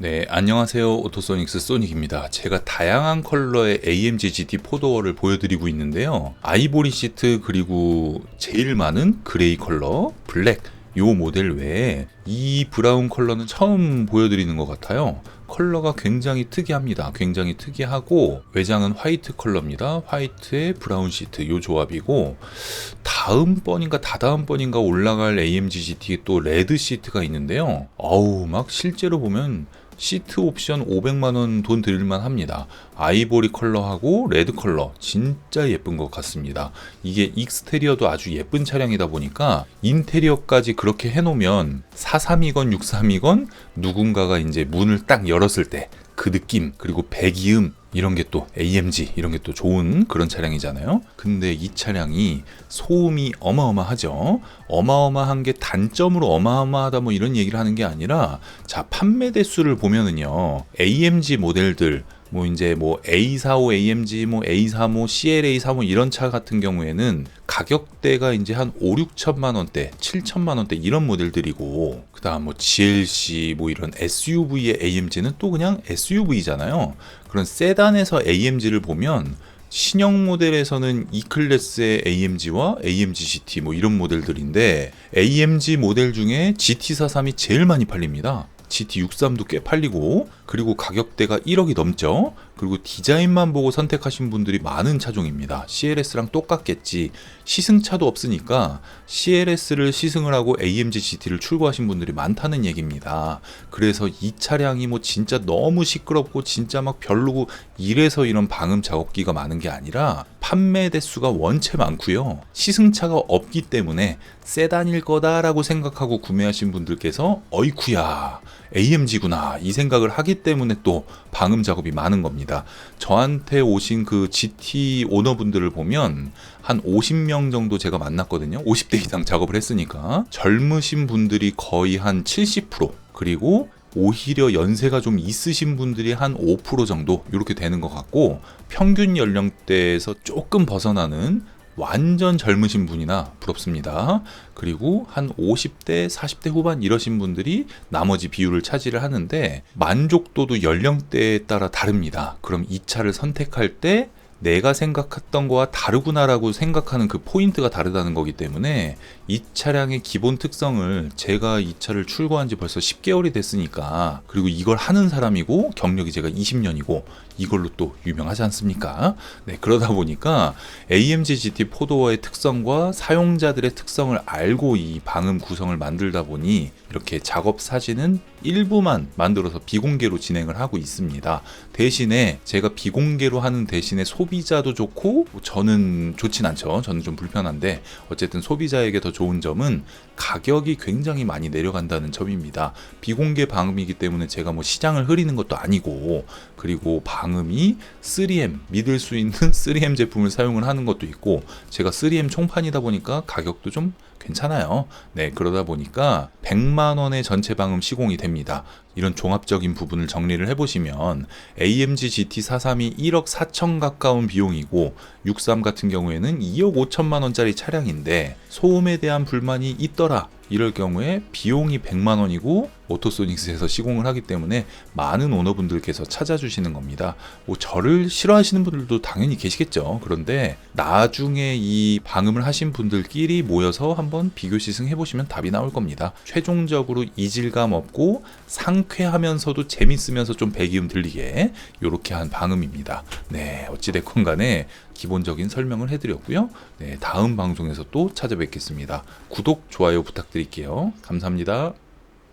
네, 안녕하세요. 오토소닉스 소닉입니다. 제가 다양한 컬러의 AMG GT 포도어를 보여드리고 있는데요. 아이보리 시트 그리고 제일 많은 그레이 컬러, 블랙 요 모델 외에 이 브라운 컬러는 처음 보여드리는 것 같아요. 컬러가 굉장히 특이합니다. 굉장히 특이하고 외장은 화이트 컬러입니다. 화이트에 브라운 시트 요 조합이고 다음 번인가 다다음 번인가 올라갈 AMG GT에 또 레드 시트가 있는데요. 어우 막 실제로 보면 시트 옵션 500만 원돈 들일만 합니다. 아이보리 컬러하고 레드 컬러 진짜 예쁜 것 같습니다. 이게 익스테리어도 아주 예쁜 차량이다 보니까 인테리어까지 그렇게 해놓으면 43이건 63이건 누군가가 이제 문을 딱 열었을 때 그 느낌 그리고 배기음 이런 게 또 AMG 이런 게 또 좋은 그런 차량이잖아요. 근데 이 차량이 소음이 어마어마하죠. 어마어마한 게 단점으로 어마어마하다 뭐 이런 얘기를 하는 게 아니라 자 판매 대수를 보면은요 AMG 모델들 뭐 이제 뭐 A45 AMG 뭐 A35 CLA35 이런 차 같은 경우에는 가격대가 이제 한 5, 6천만 원대, 7천만 원대 이런 모델들이고 그다음 뭐 GLC 뭐 이런 SUV의 AMG는 또 그냥 SUV잖아요. 그런 세단에서 AMG를 보면 신형 모델에서는 E 클래스의 AMG와 AMG GT 뭐 이런 모델들인데 AMG 모델 중에 GT43이 제일 많이 팔립니다. GT63도 꽤 팔리고 그리고 가격대가 1억이 넘죠. 그리고 디자인만 보고 선택하신 분들이 많은 차종입니다. CLS랑 똑같겠지. 시승차도 없으니까 CLS를 시승을 하고 AMG GT를 출고하신 분들이 많다는 얘기입니다. 그래서 이 차량이 뭐 진짜 너무 시끄럽고 진짜 막 별로고 이래서 이런 방음 작업기가 많은 게 아니라 판매 대수가 원체 많고요. 시승차가 없기 때문에 세단일 거다라고 생각하고 구매하신 분들께서 어이쿠야 AMG구나 이 생각을 하기 때문에 또 방음 작업이 많은 겁니다. 저한테 오신 그 GT 오너분들을 보면 한 50명 정도 제가 만났거든요. 50대 이상 작업을 했으니까 젊으신 분들이 거의 한 70% 그리고 오히려 연세가 좀 있으신 분들이 한 5% 정도 이렇게 되는 것 같고 평균 연령대에서 조금 벗어나는 완전 젊으신 분이나 부럽습니다. 그리고 한 50대, 40대 후반 이러신 분들이 나머지 비율을 차지를 하는데 만족도도 연령대에 따라 다릅니다. 그럼 이 차를 선택할 때 내가 생각했던 거와 다르구나라고 생각하는 그 포인트가 다르다는 거기 때문에 이 차량의 기본 특성을 제가 이 차를 출고한 지 벌써 10개월이 됐으니까 그리고 이걸 하는 사람이고 경력이 제가 20년이고 이걸로 또 유명하지 않습니까? 네, 그러다 보니까 AMG GT 포도어의 특성과 사용자들의 특성을 알고 이 방음 구성을 만들다 보니 이렇게 작업 사진은 일부만 만들어서 비공개로 진행을 하고 있습니다. 대신에 제가 비공개로 하는 대신에 소 비자도 좋고 저는 좋진 않죠. 저는 좀 불편한데 어쨌든 소비자에게 더 좋은 점은 가격이 굉장히 많이 내려간다는 점입니다. 비공개 방음이기 때문에 제가 뭐 시장을 흐리는 것도 아니고 그리고 방음이 3M 믿을 수 있는 3M 제품을 사용을 하는 것도 있고 제가 3M 총판이다 보니까 가격도 좀 괜찮아요. 네, 그러다 보니까 100만 원의 전체 방음 시공이 됩니다. 이런 종합적인 부분을 정리를 해보시면 AMG GT43이 1억 4천 가까운 비용이고 63 같은 경우에는 2억 5천만 원짜리 차량인데 소음에 대한 불만이 있더라. 이럴 경우에 비용이 100만 원이고 오토소닉스에서 시공을 하기 때문에 많은 오너분들께서 찾아주시는 겁니다. 뭐 저를 싫어하시는 분들도 당연히 계시겠죠. 그런데 나중에 이 방음을 하신 분들끼리 모여서 한번 비교 시승해 보시면 답이 나올 겁니다. 최종적으로 이질감 없고 상쾌하면서도 재밌으면서 좀 배기음 들리게 이렇게 한 방음입니다. 네, 어찌 됐건 간에 기본적인 설명을 해드렸고요. 네, 다음 방송에서 또 찾아뵙겠습니다. 구독, 좋아요 부탁드릴게요. 감사합니다.